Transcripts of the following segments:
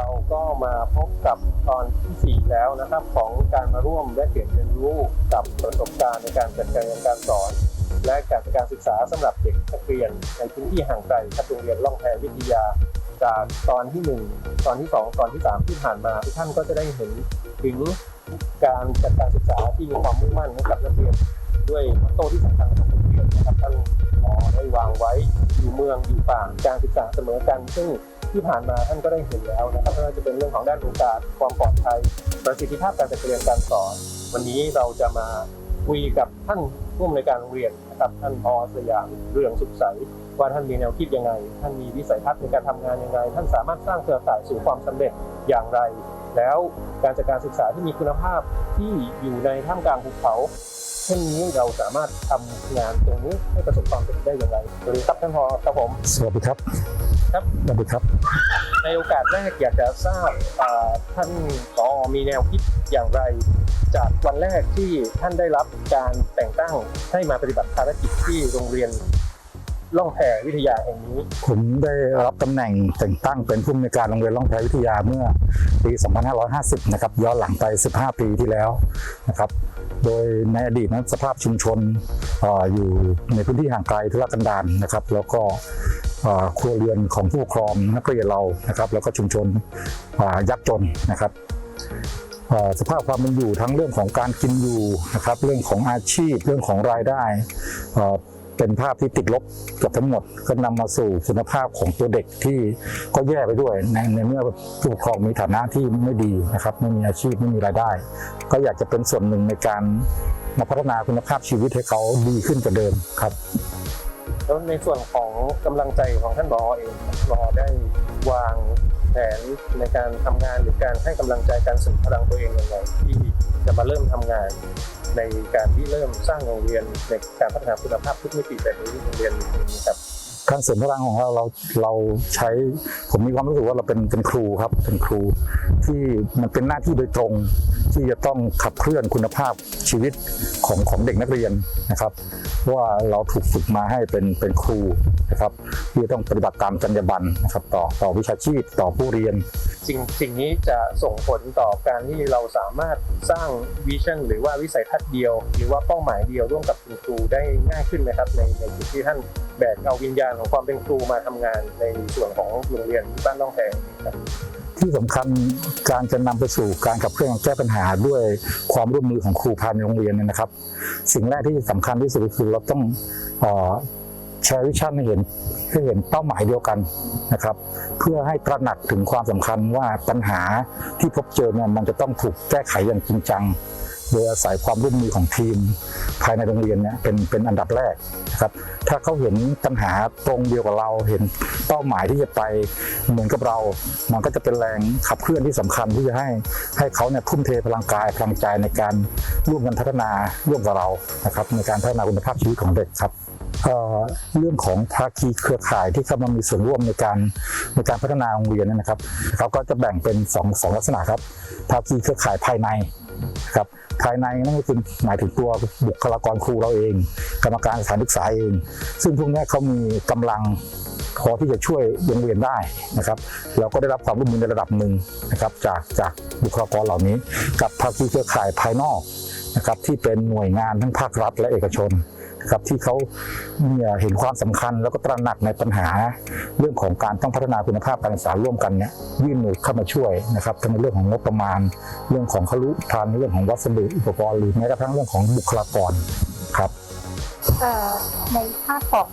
ราก็มาพบกับตอนที่ 4 แล้วนะครับ ของการมาร่วมแลกเปลี่ยนเรียนรู้กับประสบการณ์ในการจัดการเรียนการสอน และการจัดการศึกษาสำหรับเด็กนักเรียนในพื้นที่ห่างไกลครับโรงเรียนล่องแพวิทยา จากตอนที่ 1 ตอนที่ 2 ตอนที่ 3 ที่ผ่านมาทุกท่านก็จะได้เห็นถึงการจัดการศึกษาที่มีความมุ่งมั่นให้กับนักเรียนด้วยมอตโต้ที่สำคัญของโรงเรียนนะครับท่านหมอได้วางไว้อยู่เมืองอยู่ป่าการศึกษาเสมอกันซึ่ง ที่ผ่านมาท่านก็ได้เห็นแล้วนะครับไม่ว่าจะเป็นเรื่องของด้านโอกาสความปลอดภัย ประสิทธิภาพการจัดเรียนการสอน วันนี้เราจะมาคุยกับท่านผู้อำนวยการโรงเรียนนะครับท่านพอสยามเรื่องสุขใสว่าท่านมีแนวคิดยังไง ท่านมีวิสัยทัศน์ในการทำงานยังไง ท่านสามารถสร้างเครือข่ายสู่ความสำเร็จอย่างไร แล้วการจัดการศึกษาที่มีคุณภาพที่อยู่ในท่ามกลางภูเขาเช่นนี้เราสามารถทำงานตรงนี้ให้ประสบความสำเร็จได้อย่างไรสวัสดีครับท่านพอครับผมสวัสดีครับ ครับสวัสดีครับ ในโอกาสแรกอยากจะทราบอ่าท่านผอมีแนวคิดอย่างไร จากวันแรกที่ท่านได้รับการแต่งตั้งให้มาปฏิบัติภารกิจที่โรงเรียนล่องแพวิทยาแห่งนี้ ผมได้รับตำแหน่งแต่งตั้งเป็นผู้อำนวยการโรงเรียนล่องแพวิทยาเมื่อปี 2550 นะครับย้อนหลังไป 15 ปีที่แล้วนะครับโดยในอดีตนั้นสภาพชุมชนเอออยู่ในพื้นที่ห่างไกลทุรกันดารนะครับ แล้วก็เอ่อ ครัวเรือนของผู้ปกครองนักเรียนเรานะครับ แล้วก็ชุมชนอ่ายากจนนะครับสภาพความเป็นอยู่ทั้งเรื่องของการกินอยู่นะครับ เรื่องของอาชีพเรื่องของรายได้เป็นภาพที่ติดลบกับทั้งหมดก็นำมาสู่คุณภาพของตัวเด็กที่ก็แย่ไปด้วยในในเมื่อผู้ปกครองมีฐานะที่ไม่ดีนะครับ ไม่มีอาชีพไม่มีรายได้ ก็อยากจะเป็นส่วนหนึ่งในการมาพัฒนาคุณภาพชีวิตให้เขาดีขึ้นกว่าเดิมครับ แล้วในส่วนของกำลังใจของท่านบอเองบอได้วางแผนในการทำงานหรือการให้กำลังใจการสริมพลังตัวเองยังไงที่จะมาเริ่มทำงาน ในการที่เริ่มสร้างโรงเรียนในการพัฒนาคุณภาพทุกมิติแบบนี้โรงเรียนนี้ครับการเสริมพลังของเราเราเราใช้ผมมีความรู้สึกว่าเราเป็นเป็นครูครับเป็นครู ที่มันเป็นหน้าที่โดยตรง ที่จะต้องขับเคลื่อนคุณภาพชีวิตของของเด็กนักเรียนนะครับว่าเราถูกฝึกมาให้เป็นเป็นครูนะครับที่จะต้องปฏิบัติตามจรรยาบรรณนะครับ ต่อต่อวิชาชีพต่อผู้เรียน สิ่งสิ่งนี้จะส่งผลต่อการที่เราสามารถสร้างวิชั่นหรือว่าวิสัยทัศน์เดียว หรือว่าเป้าหมายเดียวร่วมกับคุณครูได้ง่ายขึ้นไหมครับ ในในจุดที่ท่านแบกเอาวิญญาณของความเป็นครูมาทำงานในส่วนของโรงเรียนบ้านต้องแพงครับ ที่สำคัญการจะนำไปสู่การขับเคลื่อนแก้ปัญหาด้วยความร่วมมือของครูภายในโรงเรียนเนี่ยนะครับ สิ่งแรกที่สำคัญที่สุดคือเราต้องออแชร์วิชั่นให้เห็นให้เห็นเป้าหมายเดียวกันนะครับ เพื่อให้ตระหนักถึงความสำคัญว่าปัญหาที่พบเจอเนี่ยมันจะต้องถูกแก้ไขอย่างจริงจัง โดยอาศัยความร่วมมือของทีมภายในโรงเรียนเนี่ยเป็นเป็นอันดับแรกนะครับถ้าเขาเห็นปัญหาตรงเดียวกับเราเห็นเป้าหมายที่จะไปเหมือนกับเรา มันก็จะเป็นแรงขับเคลื่อนที่สำคัญที่จะให้ให้เขาเนี่ยทุ่มเทพลังกายพลังใจในการร่วมกันพัฒนาร่วมกับเรานะครับในการพัฒนาคุณภาพชีวิตของเด็กครับ เรื่องของภาคีเครือข่ายที่เข้ามามีส่วนร่วมในการในการพัฒนาโรงเรียนนะครับเขาก็จะแบ่งเป็นสองสองลักษณะครับ ภาคีเครือข่ายภายในครับภายในนั่นก็คือหมายถึงตัวบุคลากรครูเราเอง กรรมการสถานศึกษาเอง ซึ่งพวกนี้เขามีกำลังพอที่จะช่วยโรงเรียนได้นะครับเราก็ได้รับความร่วมมือในระดับหนึ่งนะครับจากจากบุคลากรเหล่านี้ กับภาคีเครือข่ายภายนอกนะครับที่เป็นหน่วยงานทั้งภาครัฐและเอกชน ครับที่เขาเห็นความสำคัญแล้วก็ตระหนักในปัญหา เรื่องของการต้องพัฒนาคุณภาพการศึกษาร่วมกันเนี่ยยื่นมือเข้ามาช่วยนะครับทั้งในเรื่องของงบประมาณ เรื่องของคลุทานเรื่องของวัสดุอุปกรณ์หรือแม้กระทั่งเรื่องของบุคลากรครับในภาคของ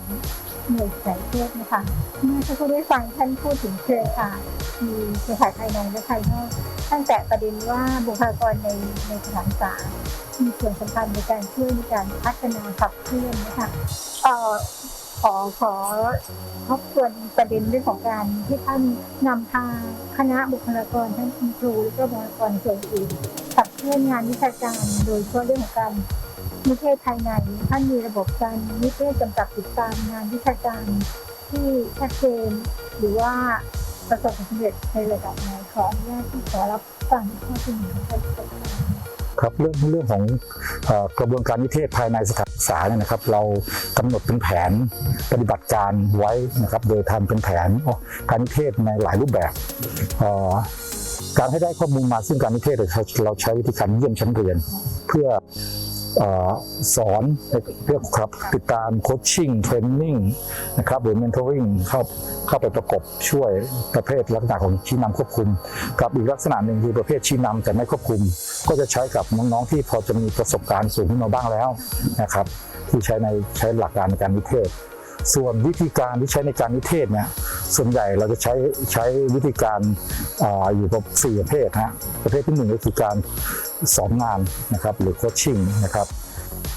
หน่วยสายเทศนะคะเมื่อสักครู่ได้ฟังท่านพูดถึงเครือข่ายมีเครือข่ายภายในและภายนอก ตั้งแต่ประเด็นว่าบุคลากรในในสถานศึกษามีส่วนสำคัญในการช่วยในการพัฒนาขับเคลื่อนนะคะเอ่อขอขอทบทวนประเด็นเรื่องของการที่ท่านนำพาคณะบุคลากรทั้งคุณครูและก็บุคลากรส่วนอื่นขับเคลื่อนงานวิชาการ โดยเฉพาะเรื่องของการนิเทศภายในท่านมีระบบการนิเทศกำกับติดตามงานวิชาการที่ชัดเจนหรือว่า ประสบความสำเร็จในระดับไหนขออนุญาตที่ขอรับฟังข้อเสนอของท่านประธานครับเรื่องเรื่องของเออกระบวนการนิเทศภายในสถานศึกษาเนี่ยนะครับ เรากำหนดเป็นแผนปฏิบัติการไว้นะครับ โดยทำเป็นแผนอ๋อการนิเทศในหลายรูปแบบเอ่อการให้ได้ข้อมูลมาซึ่งการนิเทศเราเราใช้วิธีการเยี่ยมชั้นเรียน เพื่อ สอนเพื่อครับติดตามโคชชิ่งเทรนนิ่งนะครับหรือ mentoring เข้าเข้าไปประกบช่วยประเภทลักษณะของชี้นำควบคุมกับอีกลักษณะหนึ่งคือประเภทชี้นำแต่ไม่ควบคุม ก็จะใช้กับน้องๆที่พอจะมีประสบการณ์สูงขึ้นมาบ้างแล้วนะครับที่ใช้ในใช้หลักการในการนิเทศ ส่วนวิธีการที่ใช้ในการนิเทศเนี่ยส่วนใหญ่เราจะใช้ใช้วิธีการอาอยู่กับสี่ประเภทฮะประเภทที่หนึ่งก็คือการ สอนงานนะครับหรือโคชชิ่งนะครับ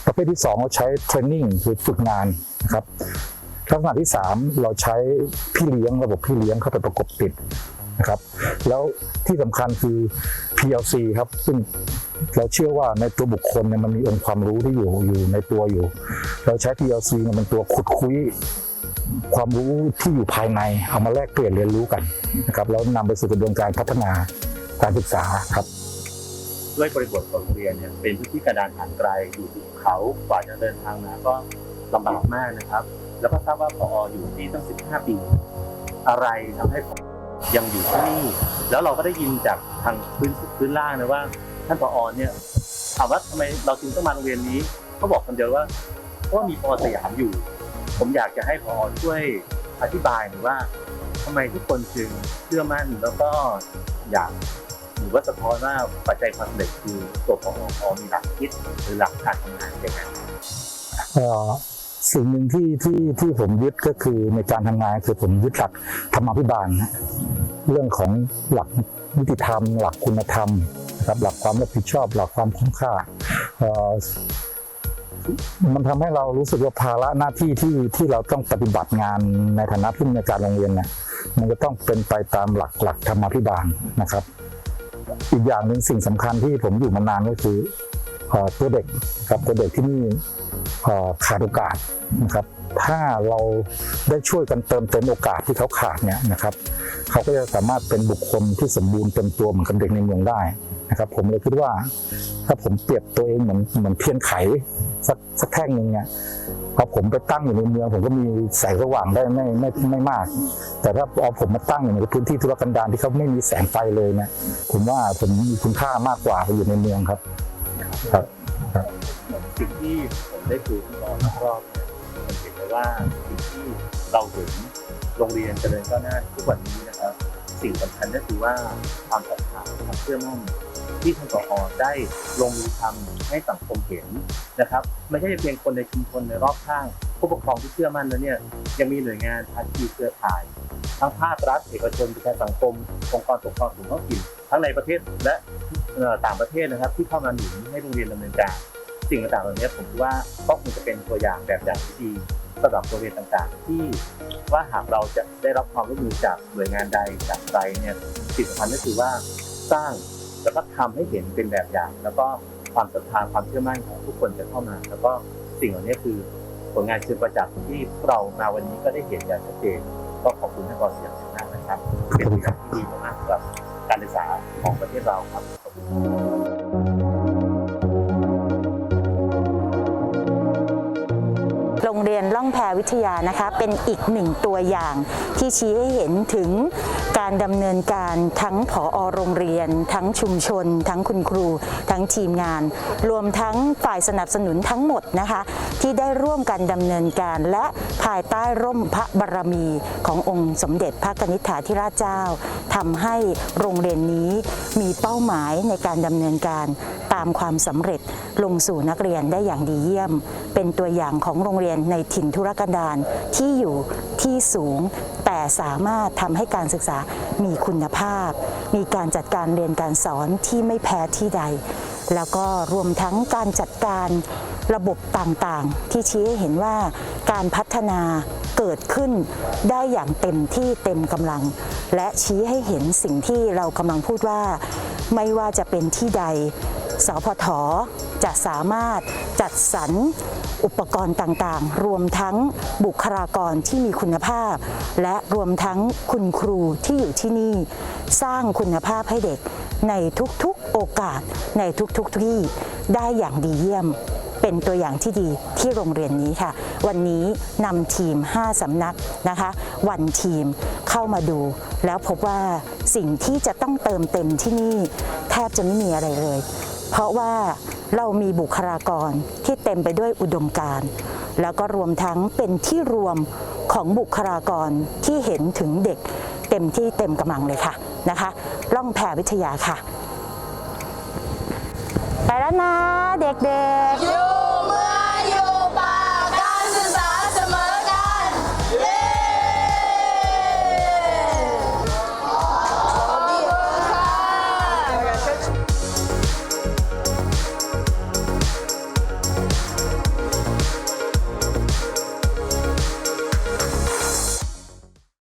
ประเภทที่สองเราใช้เทรนนิ่งคือฝึกงานนะครับลักษณะที่สามเราใช้พี่เลี้ยงระบบพี่เลี้ยงเข้าไปประกบติดนะครับ แล้วที่สำคัญคือ PLC ครับซึ่งเราเชื่อว่าในตัวบุคคลเนี่ยมันมีองค์ความรู้ที่อยู่อยู่ในตัวอยู่ เราใช้ PLC เนี่ยเป็นตัวขุดคุยความรู้ที่อยู่ภายในเอามาแลกเปลี่ยนเรียนรู้กันนะครับแล้วนำไปสู่กระบวนการพัฒนาการศึกษาครับ ด้วยบริบทของโรงเรียนเนี่ยเป็นพื้นที่กระดานห่างไกลอยู่ภูเขากว่าจะเดินทางมาก็ลำบากมากนะครับ แล้วก็ทราบว่าพออยู่ที่ตั้ง 15 ปี อะไรทำให้ผมยังอยู่ที่นี่ แล้วเราก็ได้ยินจากทางพื้นพื้นล่างนะว่า ท่านผอเนี่ยถามว่าทำไมเราจึงต้องมาโรงเรียนนี้เขาบอกคำเดียวว่าเพราะมีพอสยามอยู่ ผมอยากจะให้พอช่วยอธิบายหน่อยว่าทำไมทุกคนจึงเชื่อมั่นแล้วก็อยาก หรือว่าสะท้อนว่าปัจจัยความสำเร็จคือตัวของพอมีหลักคิดหรือหลักการทำงานยังไงเอ่อสิ่งหนึ่งที่ที่ที่ผมยึดก็คือในการทำงานคือผมยึดหลักธรรมาภิบาลนเรื่องของหลักนิติธรรม หลักคุณธรรมนะครับหลักความรับผิดชอบ หลักความคุ้มค่ามันทำให้เรารู้สึกว่าภาระหน้าที่ที่ที่เราต้องปฏิบัติงานในฐานะผู้อำนวยการโรงเรียนเนี่ยมันก็ต้องเป็นไปตามหลักหลักธรรมาภิบาลนะครับ อีกอย่างหนึ่งสิ่งสำคัญที่ผมอยู่มานานก็คือตัวเด็กครับตัวเด็กที่นี่ขาดโอกาสนะครับ ถ้าเราได้ช่วยกันเติมเต็มโอกาสที่เขาขาดเนี่ยนะครับ เขาก็จะสามารถเป็นบุคคลที่สมบูรณ์เต็มตัวเหมือนกับเด็กในเมืองได้นะครับ ผมเลยคิดว่า ถ้าผมเปรียบตัวเองเหมือนเหมือนเทียนไขสักสักแท่งหนึ่งเนี่ย พอผมไปตั้งอยู่ในเมืองผมก็มีแสงสว่างได้ไม่ไม่ไม่มาก แต่ถ้าเอาผมมาตั้งอยู่ในพื้นที่ทุรกันดารที่เขาไม่มีแสงไฟเลยเนี่ยผมว่าผมมีคุณค่ามากกว่าไปอยู่ในเมืองครับ ครับสิ่งที่ผมได้คุยทั้งรอบรอบผมเห็นเลยว่าสิ่งที่เราเห็นโรงเรียนเจริญก้าวหน้าทุกวันนี้นะครับ สิ่งสำคัญก็คือว่าความศรัทธาความเชื่อมั่น ที่ทานผอได้ลงมือทำให้สังคมเห็นนะครับ ไม่ใช่เพียงคนในชุมชนในรอบข้าง ผู้ปกครองที่เชื่อมั่นแล้วเนี่ยยังมีหน่วยงานภาคีเครือข่าย ทั้งภาครัฐเอกชนประชาสังคมองค์กรปกครองส่วนท้องถิ่นทั้งในประเทศและต่างประเทศนะครับ ที่เข้ามาหนุนให้โรงเรียนดำเนินการสิ่งต่างๆเหล่านี้ผมว่าก็คงจะเป็นตัวอย่างแบบอย่างที่ดีสำหรับโรงเรียนต่างๆ ที่ว่าหากเราจะได้รับความร่วมมือจากหน่วยงานใดจากใครเนี่ยสิ่งสำคัญก็คือว่าสร้าง แล้วก็ทำให้เห็นเป็นแบบอย่าง แล้วก็ความศรัทธาความเชื่อมั่นของทุกคนจะเข้ามา แล้วก็สิ่งเหล่านี้คือผลงานเชิงประจักษ์ที่เรามาวันนี้ก็ได้เห็นอย่างชัดเจนก็ขอบคุณท่านกอเสียงมากนะครับ เป็นตัวอย่างที่ดีมากๆสำหรับการศึกษาของประเทศเราครับ โรงเรียนล่องแพวิทยานะคะ เป็นอีกหนึ่งตัวอย่างที่ชี้ให้เห็นถึงการดำเนินการทั้งผอโรงเรียน ทั้งชุมชน ทั้งคุณครู ทั้งทีมงาน รวมทั้งฝ่ายสนับสนุนทั้งหมดนะคะ ที่ได้ร่วมกันดำเนินการ และภายใต้ร่มพระบารมีขององค์สมเด็จพระกนิษฐาธิราชเจ้าทำให้โรงเรียนนี้มีเป้าหมายในการดำเนินการตามความสำเร็จลงสู่นักเรียนได้อย่างดีเยี่ยม เป็นตัวอย่างของโรงเรียนในถิ่นธุรกันดารที่อยู่ที่สูง แต่สามารถทำให้การศึกษามีคุณภาพ มีการจัดการเรียนการสอนที่ไม่แพ้ที่ใด แล้วก็รวมทั้งการจัดการระบบต่างๆ ที่ชี้ให้เห็นว่าการพัฒนาเกิดขึ้นได้อย่างเต็มที่เต็มกำลัง และชี้ให้เห็นสิ่งที่เรากำลังพูดว่า ไม่ว่าจะเป็นที่ใดสพทจะสามารถจัดสรรอุปกรณ์ต่างๆ รวมทั้งบุคลากรที่มีคุณภาพ และรวมทั้งคุณครูที่อยู่ที่นี่ สร้างคุณภาพให้เด็ก ในทุกๆโอกาสในทุกๆที่ได้อย่างดีเยี่ยม เป็นตัวอย่างที่ดีที่โรงเรียนนี้ค่ะ วันนี้นำทีม 5สำนักนะคะ วันทีมเข้ามาดู แล้วพบว่าสิ่งที่จะต้องเติมเต็มที่นี่แทบจะไม่มีอะไรเลย เพราะว่าเรามีบุคลากรที่เต็มไปด้วยอุดมการณ์แล้วก็รวมทั้งเป็นที่รวมของบุคลากรที่เห็นถึงเด็กเต็มที่เต็มกำลังเลยค่ะนะคะ ล่องแพวิทยาค่ะ ไปแล้วนะเด็กๆ